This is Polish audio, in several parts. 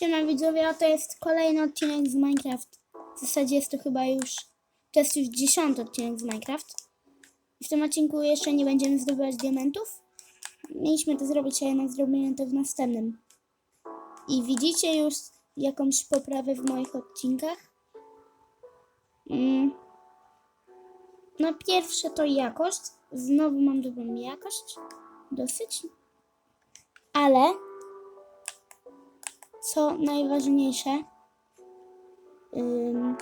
Siema widzowie, a to jest kolejny odcinek z Minecraft. W zasadzie jest to chyba już, to jest już dziesiąty odcinek z Minecraft. W tym odcinku jeszcze nie będziemy zdobywać diamentów. Mieliśmy to zrobić, a jednak zrobimy to w następnym. I widzicie już jakąś poprawę w moich odcinkach. Mm. No pierwsze to jakość. Znowu mam dobrą jakość. Dosyć. Ale co najważniejsze, ym,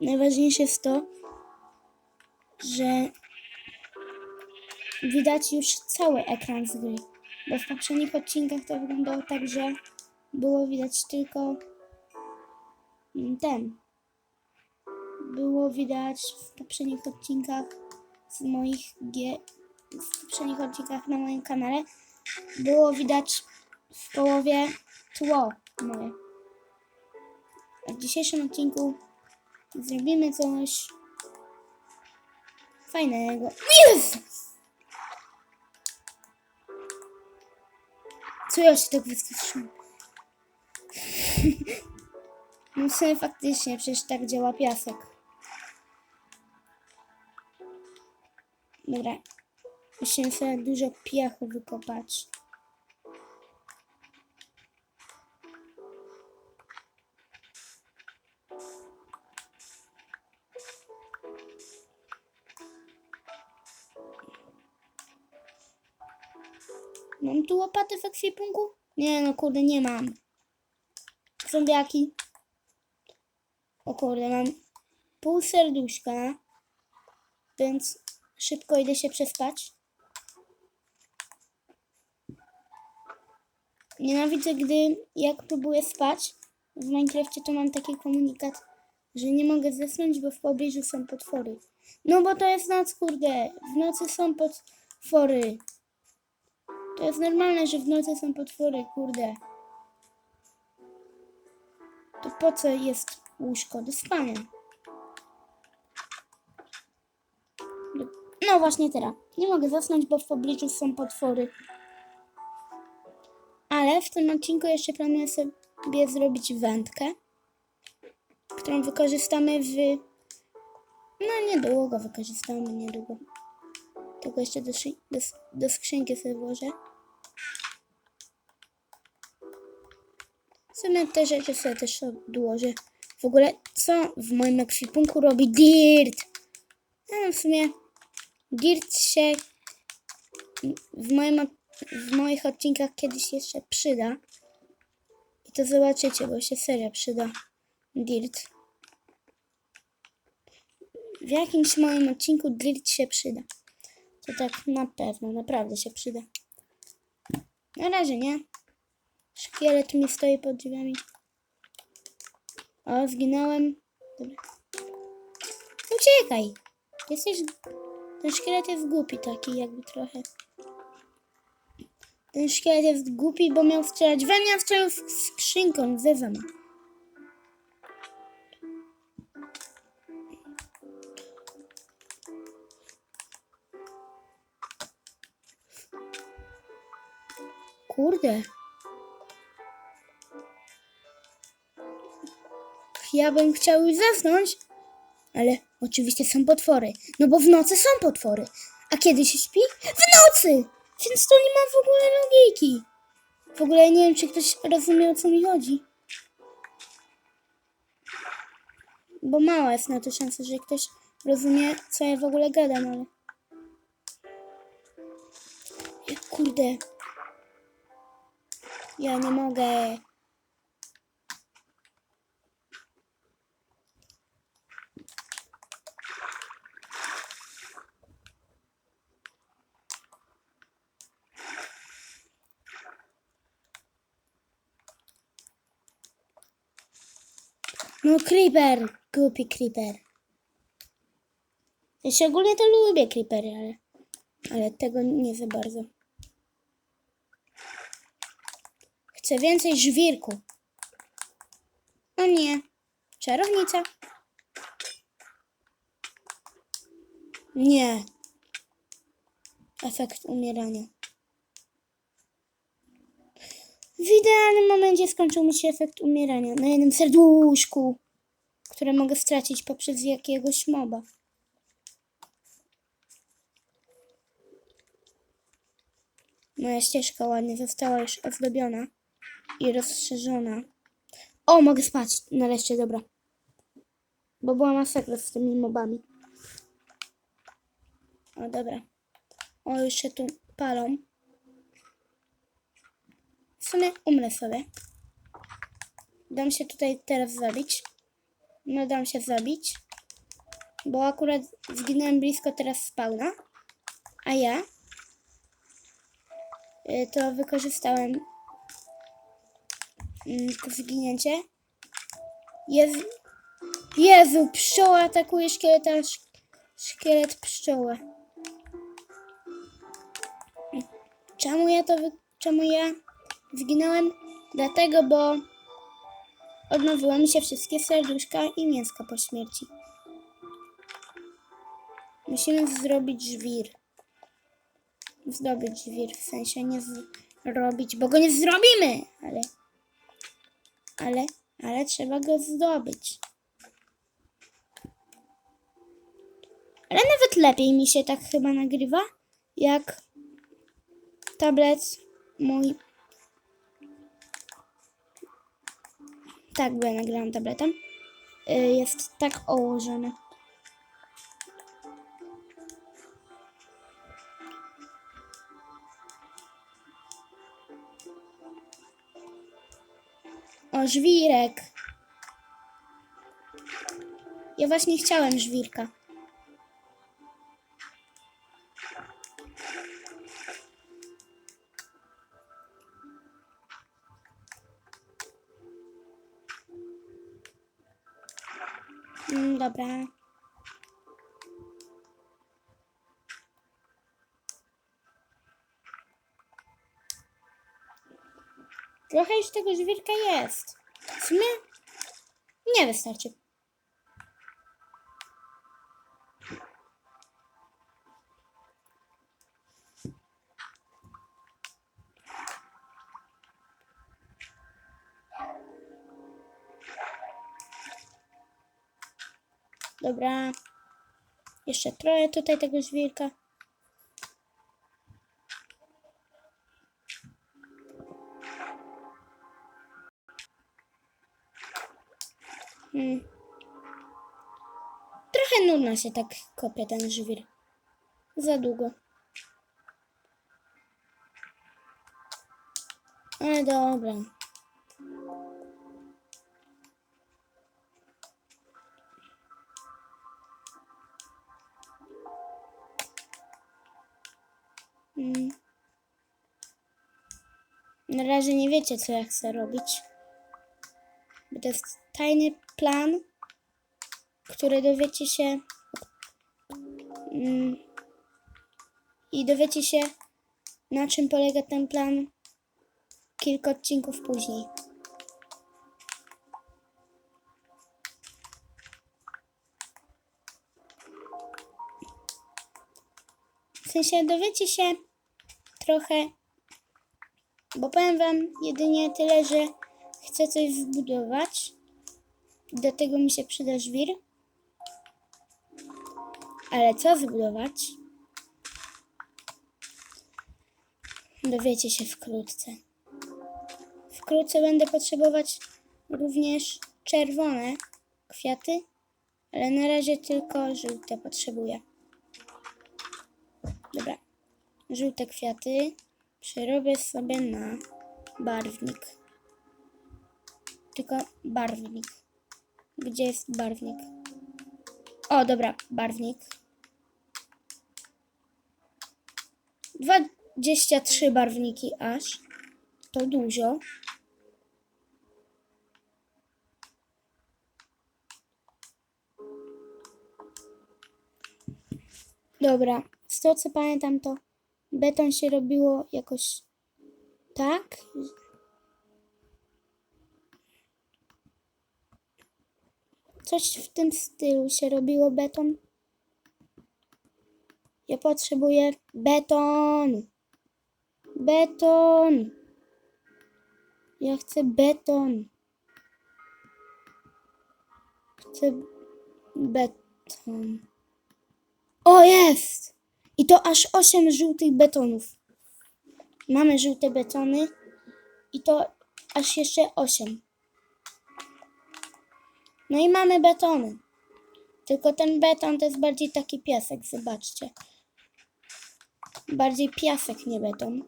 najważniejsze jest to, że widać już cały ekran z gry. Bo w poprzednich odcinkach to wyglądało tak, że było widać tylko ten. Było widać w poprzednich odcinkach z moich G, w poprzednich odcinkach na moim kanale było widać w połowie tło moje. A w dzisiejszym odcinku zrobimy coś fajnego. Jezus! Co ja się tak wystraszyłam? No w sumie faktycznie, przecież tak działa piasek. Dobra. Musimy sobie dużo piachu wykopać. Mam tu łopatę w ekwipunku? Nie, no kurde, nie mam. Zombiaki. O kurde, mam pół serduszka. Więc szybko idę się przespać. Nienawidzę, gdy jak próbuję spać w Minecrafcie, to mam taki komunikat, że nie mogę zasnąć, bo w pobliżu są potwory. No bo to jest noc, kurde. W nocy są potwory. To jest normalne, że w nocy są potwory, kurde. To po co jest łóżko do spania? No właśnie teraz. Nie mogę zasnąć, bo w pobliżu są potwory. Ale w tym odcinku jeszcze planuję sobie zrobić wędkę, którą wykorzystamy w... No niedługo wykorzystamy, niedługo. Tylko jeszcze do, do, do skrzynki sobie włożę. W sumie te rzeczy sobie też odłożę. W ogóle, co w moim ekwipunku robi Dirt? No, w sumie Dirt się w, moim, w moich odcinkach kiedyś jeszcze przyda. I to zobaczycie, bo się serio przyda. Dirt. W jakimś moim odcinku Dirt się przyda. To tak na pewno, naprawdę się przyda. Na razie nie. Szkielet mi stoi pod drzwiami. O, zginąłem. Dobra. Uciekaj! Jesteś... Ten szkielet jest głupi taki, jakby trochę. Ten szkielet jest głupi, bo miał strzelać we mnie, a strzelił w skrzynką, wywam. Kurde. Ja bym chciał już zasnąć, ale oczywiście są potwory. No bo w nocy są potwory. A kiedy się śpi? W nocy! Więc to nie ma w ogóle logiki. W ogóle nie wiem, czy ktoś rozumie, o co mi chodzi. Bo mała jest na to szansa, że ktoś rozumie, co ja w ogóle gadam, ale... Ja, kurde. Ja nie mogę. No, creeper. Głupi creeper. Ja się ogólnie to lubię creepery, ale, ale tego nie za bardzo. Chcę więcej żwirku. O nie. Czarownica. Nie. Efekt umierania. W idealnym momencie skończył mi się efekt umierania na jednym serduszku, które mogę stracić poprzez jakiegoś moba. Moja ścieżka ładnie została już ozdobiona i rozszerzona. O, mogę spać. Nareszcie, dobra. Bo była masakra z tymi mobami. O, dobra. O, już się tu palą. W sumie umrę sobie. Dam się tutaj teraz zabić. No, dam się zabić. Bo akurat zginąłem blisko teraz spawna. A ja y, to wykorzystałem mm, to zginięcie. Jezu, Jezu, pszczoła atakuje szkieleta, sz- szkielet pszczoły. Czemu ja to, czemu ja zginąłem? Dlatego, bo odnowiły mi się wszystkie serduszka i mięska po śmierci. Musimy zrobić żwir. Zdobyć żwir, w sensie nie zrobić, bo go nie zrobimy, ale, ale, ale trzeba go zdobyć. Ale nawet lepiej mi się tak chyba nagrywa, jak tablet mój. Tak, bo ja nagrałam tabletem. y, Jest tak ułożony. O, żwirek. Ja właśnie chciałem żwirka. Dobra. Trochę już tego żwirka jest. W sumie nie wystarczy. Dobra. Jeszcze trochę tutaj tego żwirka. Hmm. Trochę nudno się tak kopie ten żwir. Za długo. Ale dobra. Na razie nie wiecie, co ja chcę robić. Bo to jest tajny plan, który dowiecie się. Mm, I dowiecie się, na czym polega ten plan kilka odcinków później. W sensie dowiecie się trochę, bo powiem wam jedynie tyle, że chcę coś zbudować. Do tego mi się przyda żwir. Ale co zbudować? Dowiecie się wkrótce. Wkrótce będę potrzebować również czerwone kwiaty, ale na razie tylko żółte potrzebuję. Dobra. Żółte kwiaty przerobię sobie na barwnik. Tylko barwnik. Gdzie jest barwnik? O, dobra, barwnik. 23 barwniki aż. To dużo. Dobra, z tego co pamiętam, to beton się robiło jakoś tak. Coś w tym stylu się robiło beton. Ja potrzebuję beton. Beton. Ja chcę beton. Chcę beton. O, jest! I to aż 8 żółtych betonów. Mamy żółte betony i to aż jeszcze 8. No i mamy betony. Tylko ten beton to jest bardziej taki piasek, zobaczcie. Bardziej piasek, nie beton.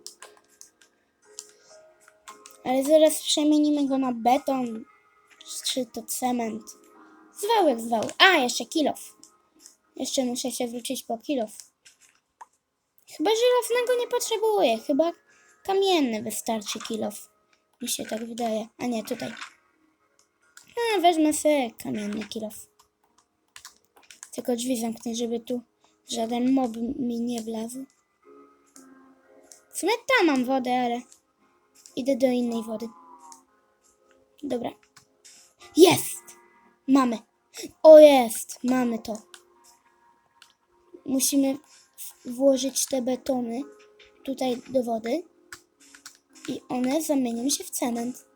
Ale zaraz przemienimy go na beton, czy to cement. Zwał jak zwał. A, jeszcze kilof. Jeszcze muszę się wrócić po kilof. Chyba żelaznego nie potrzebuję. Chyba kamienny wystarczy kilof. Mi się tak wydaje. A nie, tutaj. A, wezmę sobie kamienny kilof. Tylko drzwi zamknę, żeby tu żaden mob mi nie wlazł. W sumie tam mam wodę, ale idę do innej wody. Dobra. Jest! Mamy. O, jest! Mamy to. Musimy włożyć te betony tutaj do wody i one zamienią się w cement.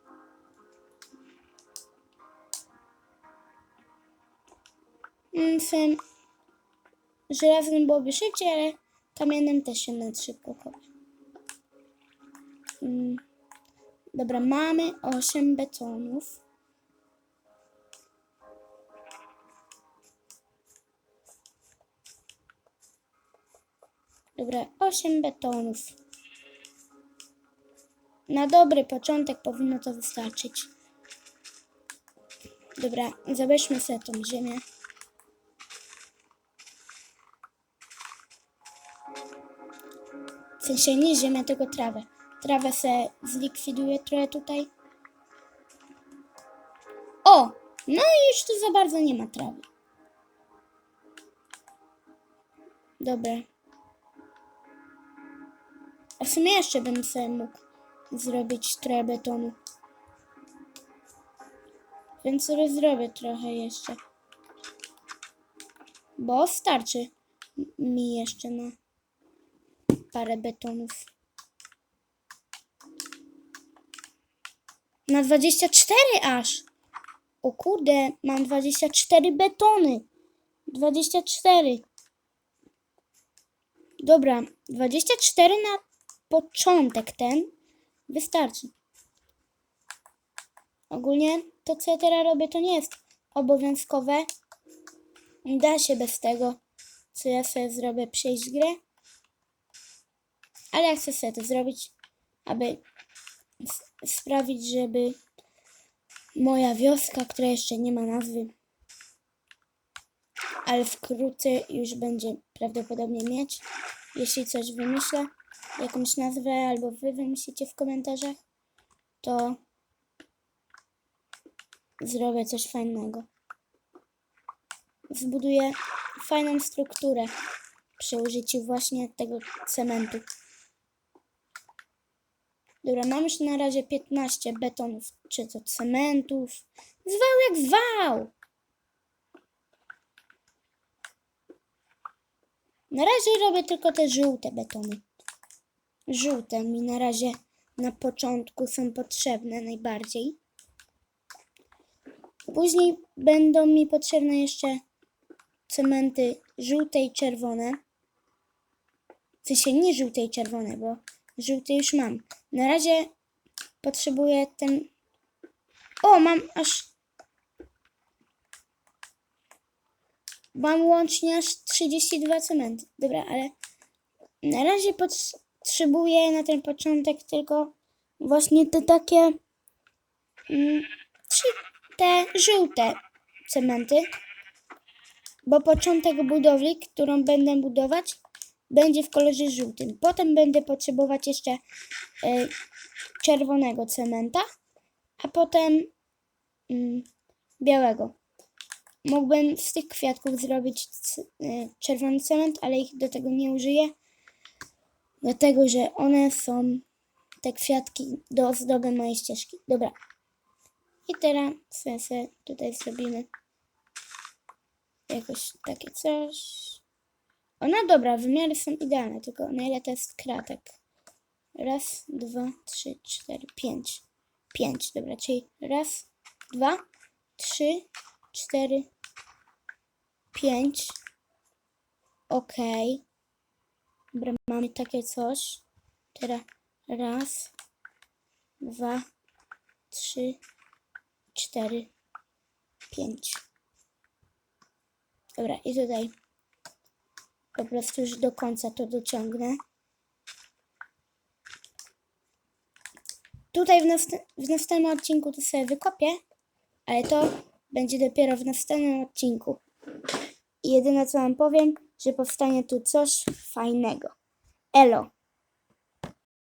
Mm, Tym żelaznym byłoby szybciej, ale kamiennym też się nad szybko kopie. Mm, Dobra, mamy 8 betonów. Dobra, 8 betonów. Na dobry początek powinno to wystarczyć. Dobra, zabierzmy sobie tą ziemię. W sensie nie ziemię, tylko trawę. Trawę se zlikwiduję trochę tutaj. O! No i już tu za bardzo nie ma trawy. Dobra. A w sumie jeszcze bym sobie mógł zrobić trochę betonu. Więc zrobię trochę jeszcze. Bo starczy mi jeszcze na parę betonów. Na 24 aż. O kurde, mam 24 betony. 24. Dobra, 24 na początek ten wystarczy. Ogólnie to, co ja teraz robię, to nie jest obowiązkowe. Da się bez tego, co ja sobie zrobię, przejść grę. Ale ja chcę sobie to zrobić, aby sprawić, żeby moja wioska, która jeszcze nie ma nazwy, ale wkrótce już będzie prawdopodobnie mieć, jeśli coś wymyślę, jakąś nazwę, albo wy wymyślicie w komentarzach, to zrobię coś fajnego. Zbuduję fajną strukturę przy użyciu właśnie tego cementu. Dobra, mam już na razie 15 betonów, czy to cementów. Zwał jak zwał! Na razie robię tylko te żółte betony. Żółte mi na razie na początku są potrzebne najbardziej. Później będą mi potrzebne jeszcze cementy żółte i czerwone. W sensie nie żółte i czerwone, bo żółty już mam. Na razie potrzebuję ten. O, mam aż. Mam łącznie aż 32 cementy. Dobra, ale na razie potrzebuję na ten początek tylko właśnie te takie. Mm, te żółte cementy. Bo początek budowli, którą będę budować, będzie w kolorze żółtym. Potem będę potrzebować jeszcze e, czerwonego cementa, a potem mm, białego. Mógłbym z tych kwiatków zrobić e, czerwony cement, ale ich do tego nie użyję, dlatego że one są te kwiatki do ozdoby mojej ścieżki. Dobra. I teraz sobie, tutaj zrobimy jakoś takie coś. Ona dobra, wymiary są idealne, tylko na ile to jest kratek? Raz, dwa, trzy, cztery, pięć. pięć. Dobra, czyli raz, dwa, trzy, cztery, pięć. Okej. Dobra, mamy takie coś. Teraz raz, dwa, trzy, cztery, pięć. Dobra, i tutaj po prostu już do końca to dociągnę. Tutaj w, nast- w następnym odcinku to sobie wykopię, ale to będzie dopiero w następnym odcinku. I jedyne co wam powiem, że powstanie tu coś fajnego. Elo!